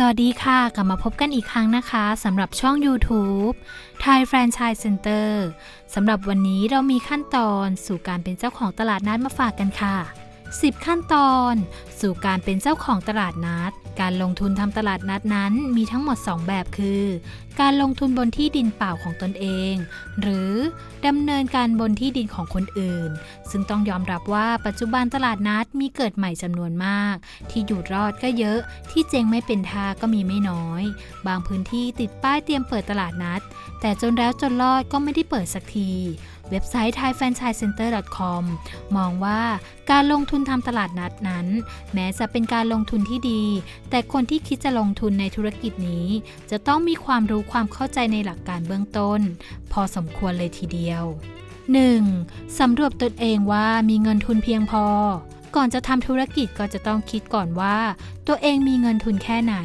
สวัสดีค่ะ กลับมาพบกันอีกครั้งนะคะสำหรับช่อง YouTube Thai Franchise Center สำหรับวันนี้เรามีขั้นตอนสู่การเป็นเจ้าของตลาดนัดมาฝากกันค่ะ 10 ขั้นตอน สู่การเป็นเจ้าของตลาดนัด การลงทุนทำตลาดนัดนั้นมีทั้งหมด 2 แบบคือ การลงทุนบนที่ดินเปล่าของตนเอง หรือดำเนินการบนที่ดินของคนอื่น ซึ่งต้องยอมรับว่าปัจจุบันตลาดนัดมีเกิดใหม่จำนวนมาก ที่อยู่รอดก็เยอะ ที่เจงไม่เป็นท่าก็มีไม่น้อย บางพื้นที่ติดป้ายเตรียมเปิดตลาดนัด แต่จนแล้วจนรอดก็ไม่ได้เปิดสักที เว็บไซต์ thaifranchisecenter.com มองว่าการลงทุนทำตลาดนัดนั้น แม้จะเป็นการลงทุนที่ดี แต่คนที่คิดจะลงทุนในธุรกิจนี้ จะต้องมีความรู้ความเข้าใจในหลักการเบื้องต้น พอสมควรเลยทีเดียว 1. สำรวจตนเองว่ามีเงินทุนเพียงพอ ก่อนจะทำธุรกิจก็จะต้องคิดก่อนว่า ตัวเองมีเงินทุนแค่ไหน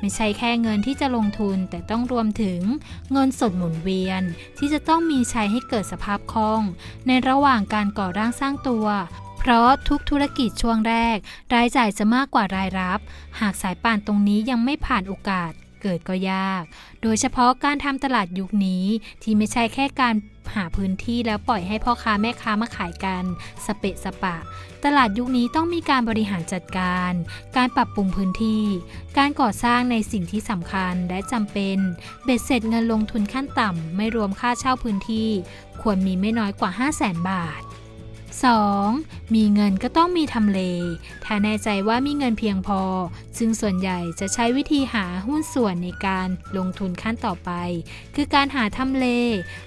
ไม่ใช่แค่เงินที่จะลงทุนแต่ต้องรวมถึงเงินสดหมุนเวียน ที่จะต้องมีใช้ให้เกิดสภาพคล่อง ในระหว่างการก่อร่างสร้างตัวเพราะทุกธุรกิจช่วงแรก รายจ่ายจะมากกว่ารายรับ หากสายป่านตรงนี้ยังไม่ผ่านโอกาสเกิดก็ยาก โดยเฉพาะการทำตลาดยุคนี้ที่ไม่ใช่แค่การ หาพื้นที่แล้วปล่อยให้พ่อค้าแม่ค้ามาขายกัน สเปะสปะ ตลาดยุคนี้ต้องมีการบริหารจัดการ การปรับปรุงพื้นที่ การก่อสร้างในสิ่งที่สำคัญและจำเป็น เบ็ดเสร็จเงินลงทุนขั้นต่ำไม่รวมค่าเช่าพื้นที่ ควรมีไม่น้อยกว่า 5 0 0 0 0 0 บาท 2. มีเงินก็ต้องมีทำเล ถ้าแน่ใจว่ามีเงินเพียงพอ ซึ่งส่วนใหญ่จะใช้วิธีหาหุ้นส่วนในการลงทุนขั้นต่อไป คือการหาทำเล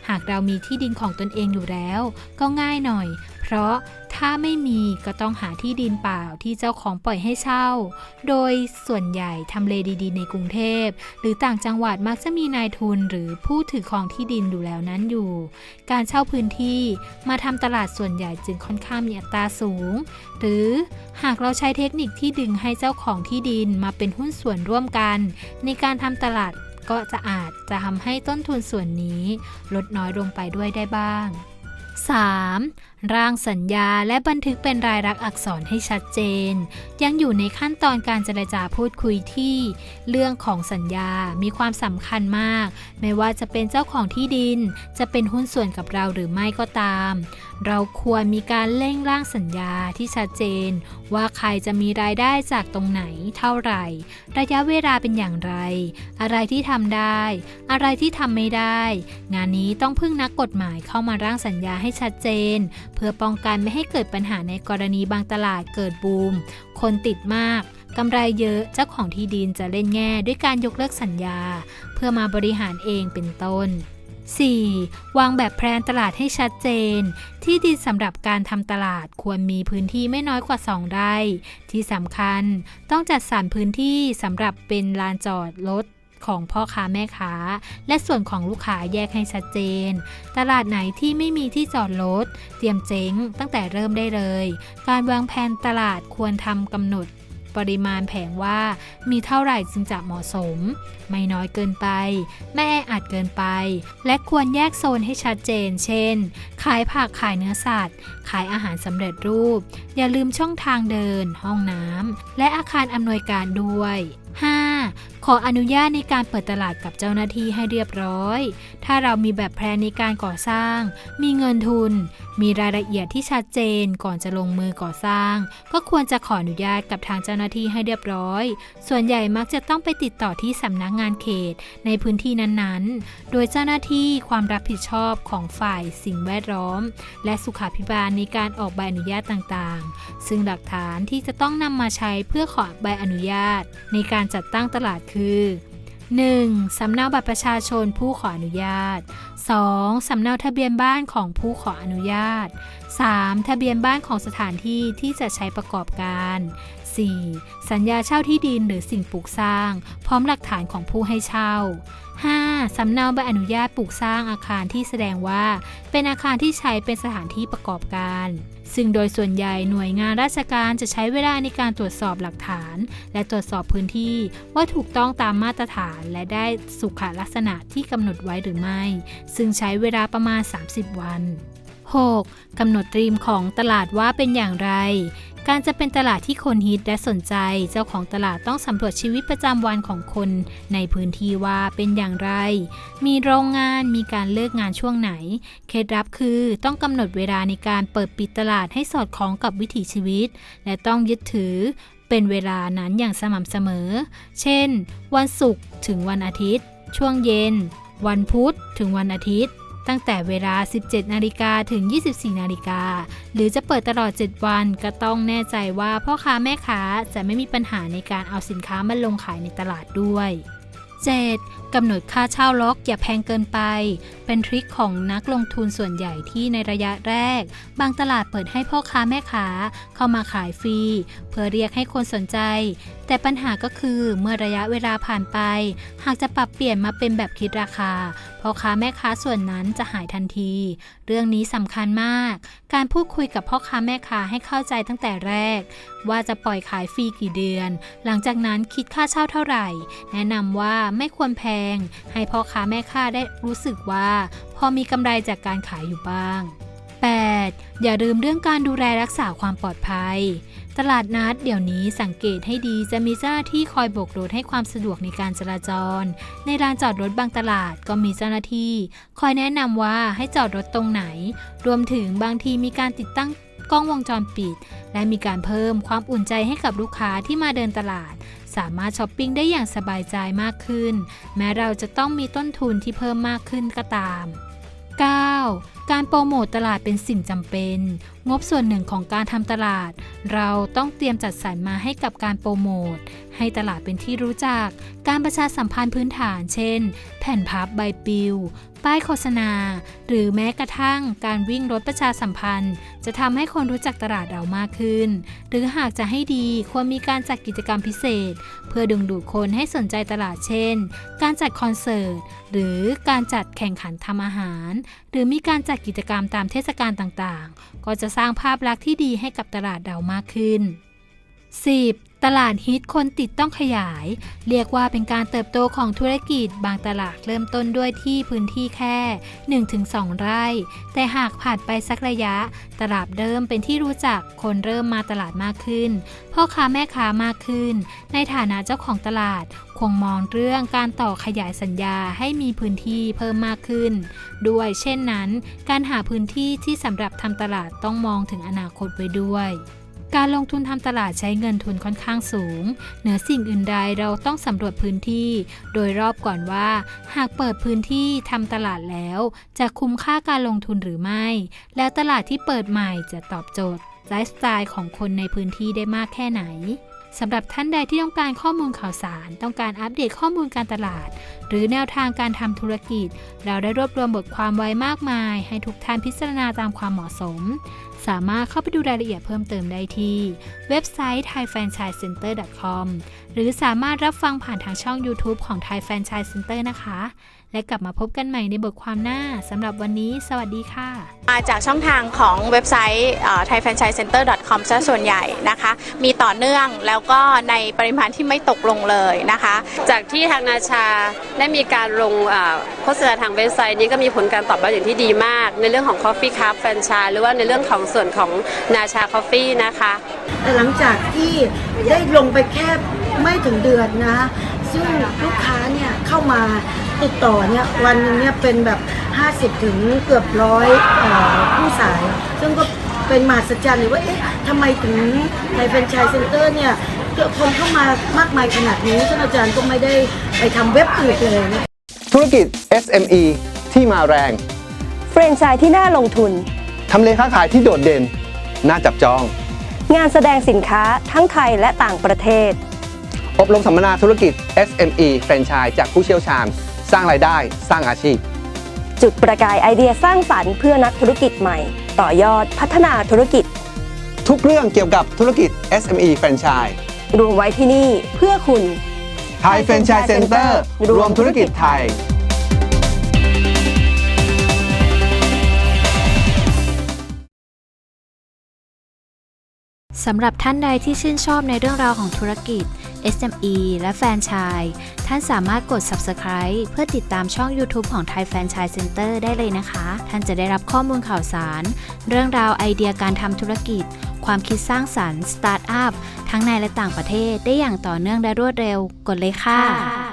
หากเรามีที่ดินของตนเองอยู่แล้ว ก็ง่ายหน่อย เพราะ ถ้าไม่มีก็ต้องหาที่ดินเปล่าที่เจ้าของปล่อยให้เช่า โดยส่วนใหญ่ทำเลดีๆ ในกรุงเทพ หรือต่างจังหวัดมักจะมีนายทุนหรือผู้ถือครองที่ดินอยู่แล้วนั้นอยู่ การเช่าพื้นที่มาทำตลาดส่วนใหญ่จึงค่อนข้างมีอัตราสูง หรือหากเราใช้เทคนิคที่ดึงให้เจ้าของที่ดินมาเป็นหุ้นส่วนร่วมกัน ในการทำตลาดก็จะอาจจะทำให้ต้นทุนส่วนนี้ ลดน้อยลงไปด้วยได้บ้าง 3. ร่างสัญญาและบันทึกเป็นรายลักษณ์อักษรให้ชัดเจน ยังอยู่ในขั้นตอนการเจรจาพูดคุยที่ เรื่องของสัญญามีความสำคัญมาก ไม่ว่าจะเป็นเจ้าของที่ดิน จะเป็นหุ้นส่วนกับเราหรือไม่ก็ตาม เราควรมีการเร่งร่างสัญญาที่ชัดเจน ว่าใครจะมีรายได้จากตรงไหนเท่าไหร่ ระยะเวลาเป็นอย่างไร อะไรที่ทำได้ อะไรที่ทำไม่ได้ งานนี้ต้องพึ่งนักกฎหมายเข้ามาร่างสัญญาให้ชัดเจน เพื่อป้องกันไม่ให้เกิดปัญหาในกรณีบางตลาดเกิดบูม คนติดมากกำไรเยอะเจ้าของที่ดินจะเล่นแง่ด้วยการยกเลิกสัญญา เพื่อมาบริหารเองเป็นต้น 4. วางแบบแพลนตลาดให้ชัดเจน ที่ดินสำหรับการทำตลาดควรมีพื้นที่ไม่น้อยกว่า 2 ไร่ ที่สำคัญต้องจัดสรรพื้นที่สำหรับเป็นลานจอดรถของพ่อค้าแม่ค้า และส่วนของลูกค้าแยกให้ชัดเจน ตลาดไหนที่ไม่มีที่จอดรถเตรียมเจ๊งตั้งแต่เริ่มได้เลย การวางแผนตลาดควรทำกำหนด ปริมาณแผงว่ามีเท่าไหร่จึงจะเหมาะสม ไม่น้อยเกินไป ไม่แออัดเกินไป และควรแยกโซนให้ชัดเจน เช่น ขายผักขายเนื้อสัตว์ ขายอาหารสำเร็จรูป อย่าลืมช่องทางเดิน ห้องน้ำและอาคารอำนวยการด้วย 5. ขออนุญาตในการเปิดตลาดกับเจ้าหน้าที่ให้เรียบร้อย ถ้าเรามีแบบแพลนในการก่อสร้าง มีเงินทุน มีรายละเอียดที่ชัดเจนก่อนจะลงมือก่อสร้าง ก็ควรจะขออนุญาตกับทางเจ้าหน้าที่ให้เรียบร้อย ส่วนใหญ่มักจะต้องไปติดต่อที่สำนักงานเขตในพื้นที่นั้นๆ โดยเจ้าหน้าที่ความรับผิดชอบของฝ่ายสิ่งแวดล้อม และสุขาภิบาลในการออกใบอนุญาตต่างๆ ซึ่งหลักฐานที่จะต้องนำมาใช้เพื่อขอใบอนุญาต ในการจัดตั้งตลาดคือ 1. สำเนาบัตรประชาชนผู้ขออนุญาต 2. สำเนาทะเบียนบ้านของผู้ขออนุญาต 3. ทะเบียนบ้านของสถานที่ที่จะใช้ประกอบการ 4. สัญญาเช่าที่ดินหรือสิ่งปลูกสร้าง พร้อมหลักฐานของผู้ให้เช่า 5. สำเนาใบอนุญาตปลูกสร้างอาคารที่แสดงว่า เป็นอาคารที่ใช้เป็นสถานที่ประกอบการ ซึ่งโดยส่วนใหญ่หน่วยงานราชการจะใช้เวลาในการตรวจสอบหลักฐาน และตรวจสอบพื้นที่ว่าถูกต้องตามมาตรฐานและได้สุขลักษณะที่กำหนดไว้หรือไม่ ซึ่งใช้เวลาประมาณ 30 วัน 6. กำหนดตรีมของตลาดว่าเป็นอย่างไร การจะเป็นตลาดที่คนฮิตและสนใจ เจ้าของตลาดต้องสำรวจชีวิตประจำวันของคนในพื้นที่ว่าเป็นอย่างไร มีโรงงานมีการเลิกงานช่วงไหน เคล็ดลับคือต้องกำหนดเวลาในการเปิดปิดตลาดให้สอดคล้องกับวิถีชีวิต และต้องยึดถือเป็นเวลานั้นอย่างสม่ำเสมอ เช่น วันศุกร์ถึงวันอาทิตย์ ช่วงเย็น วันพุธถึงวันอาทิตย์ ตั้งแต่เวลา 17 นาฬิกาถึง 24 นาฬิกา หรือจะเปิดตลอด 7 วันก็ต้องแน่ใจว่าพ่อค้าแม่ค้าจะไม่มีปัญหาในการเอาสินค้ามาลงขายในตลาดด้วย 7. กำหนดค่าเช่าล็อกอย่าแพงเกินไป เป็นทริคของนักลงทุนส่วนใหญ่ที่ในระยะแรก บางตลาดเปิดให้พ่อค้าแม่ค้าเข้ามาขายฟรี เพื่อเรียกให้คนสนใจ แต่ปัญหาก็คือเมื่อระยะเวลาผ่านไป หากจะปรับเปลี่ยนมาเป็นแบบคิดราคาพ่อค้าแม่ค้าส่วนนั้นจะหายทันที เรื่องนี้สำคัญมาก การพูดคุยกับพ่อค้าแม่ค้าให้เข้าใจตั้งแต่แรก ว่าจะปล่อยขายฟรีกี่เดือน หลังจากนั้นคิดค่าเช่าเท่าไหร่ แนะนำว่าไม่ควรแพง ให้พ่อค้าแม่ค้าได้รู้สึกว่า พอมีกำไรจากการขายอยู่บ้าง 8. อย่าลืมเรื่องการดูแลรักษาความปลอดภัย ตลาดนัดเดี๋ยวนี้สังเกตให้ดีจะมีเจ้าหน้าที่คอยโบกรถให้ความสะดวกในการจราจร ในลานจอดรถบางตลาดก็มีเจ้าหน้าที่ คอยแนะนำว่าให้จอดรถตรงไหน รวมถึงบางทีมีการติดตั้งกล้องวงจรปิด และมีการเพิ่มความอุ่นใจให้กับลูกค้าที่มาเดินตลาด สามารถช้อปปิ้งได้อย่างสบายใจมากขึ้น แม้เราจะต้องมีต้นทุนที่เพิ่มมากขึ้นก็ตาม 9. การโปรโมตตลาดเป็นสิ่งจำเป็นงบส่วนหนึ่งของการทำตลาด เราต้องเตรียมจัดสรรมาให้กับการโปรโมท ให้ตลาดเป็นที่รู้จัก การประชาสัมพันธ์พื้นฐาน เช่น แผ่นพับใบปลิว ป้ายโฆษณา หรือแม้กระทั่งการวิ่งรถประชาสัมพันธ์ จะทำให้คนรู้จักตลาดเรามากขึ้น หรือหากจะให้ดีควรมีการจัดกิจกรรมพิเศษ เพื่อดึงดูดคนให้สนใจตลาดเช่น การจัดคอนเสิร์ตหรือการจัดแข่งขันทำอาหาร หรือมีการจัดกิจกรรมตามเทศกาลต่างๆ ก็จะสร้างภาพลักษณ์ที่ดีให้กับตลาดเรามากขึ้น 10. ตลาดฮิตคนติดต้องขยาย เรียกว่าเป็นการเติบโตของธุรกิจบางตลาดเริ่มต้นด้วยที่พื้นที่แค่ 1-2 ไร่ แต่หากผ่านไปสักระยะ ตลาดเริ่มเป็นที่รู้จักคนเริ่มมาตลาดมากขึ้น พ่อค้าแม่ค้ามากขึ้น ในฐานะเจ้าของตลาดคงมองเรื่องการต่อขยายสัญญาให้มีพื้นที่เพิ่มมากขึ้น ด้วยเช่นนั้น การหาพื้นที่ที่สำหรับทำตลาดต้องมองถึงอนาคตไว้ด้วย การลงทุนทำตลาดใช้เงินทุนค่อนข้างสูง เหนือสิ่งอื่นใดเราต้องสำรวจพื้นที่ โดยรอบก่อนว่า หากเปิดพื้นที่ทำตลาดแล้ว จะคุ้มค่าการลงทุนหรือไม่ แล้วตลาดที่เปิดใหม่จะตอบโจทย์ไลฟ์สไตล์ของคนในพื้นที่ได้มากแค่ไหน สำหรับท่านใดที่ต้องการข้อมูลข่าวสาร ต้องการอัปเดตข้อมูลการตลาด หรือแนวทางการทำธุรกิจ เราได้รวบรวมบทความไว้มากมาย ให้ทุกท่านพิจารณาตามความเหมาะสม สามารถเข้าไปดูรายละเอียดเพิ่มเติมได้ที่ เว็บไซต์ thaifranchisecenter.com หรือสามารถรับฟังผ่านทางช่อง YouTube ของ Thai Franchise Center นะคะ และกลับมาพบกันใหม่ในบทความหน้าสำหรับวันนี้ สวัสดีค่ะ มาจากช่องทางของเว็บไซต์ thaifranchisecenter.com ซะส่วนใหญ่นะคะ มีต่อเนื่องแล้วก็ในปริมาณที่ไม่ตกลงเลยนะคะ จากที่ทางนาชาได้มีการลงอ่าโฆษณาทางเว็บไซต์นี้ก็มีผลการตอบรับอย่างที่ดีมาก ในเรื่องของ Coffee Cup แฟรนไชส์หรือว่าในเรื่องของส่วนของนาชา Coffee นะคะ แต่หลังจากที่ได้ลงไปแค่ไม่ถึงเดือนนะ ซึ่งลูกค้าเนี่ยเข้ามาติดต่อเนี่ยวันหนึงเนี่ยเป็นแบบ 50 ถึงเกือบร้อยเอ่อผู้สาย ซึ่งก็เป็นมหัศจรรย์เลยว่าเอ๊ะทำไมถึงในแฟรนไชส์เซ็นเตอร์เนี่ยเกิดคนเข้ามามากมายขนาดนี้ซึ่งอาจารย์ก็ไม่ได้ไปทำเว็บอื่นเลยนะ ธุรกิจ SME ที่มาแรงเฟรนไชส์ที่น่าลงทุน ทำเลค้าขายที่โดดเด่น น่าจับจอง งานแสดงสินค้าทั้งไทยและต่างประเทศ อบรมสัมมนาธุรกิจ SME แฟรนไชส์จากผู้เชี่ยวชาญ สร้างรายได้ สร้างอาชีพ จุดประกายไอเดียสร้างสรรค์เพื่อนักธุรกิจใหม่ ต่อยอดพัฒนาธุรกิจ ทุกเรื่องเกี่ยวกับธุรกิจ SME แฟรนไชส์รวมไว้ที่นี่เพื่อคุณไทยแฟรนไชส์เซ็นเตอร์รวมธุรกิจไทย สำหรับท่านใดที่ชื่นชอบในเรื่องราวของธุรกิจ SME และแฟรนไชส์ท่านสามารถกด Subscribe เพื่อติดตามช่อง YouTube ของ Thai Franchise Center ได้เลยนะคะ ท่านจะได้รับข้อมูลข่าวสาร เรื่องราวไอเดียการทำธุรกิจ ความคิดสร้างสรรค์ สตาร์ทอัพ ทั้งในและต่างประเทศได้อย่างต่อเนื่องและรวดเร็ว กดเลยค่ะ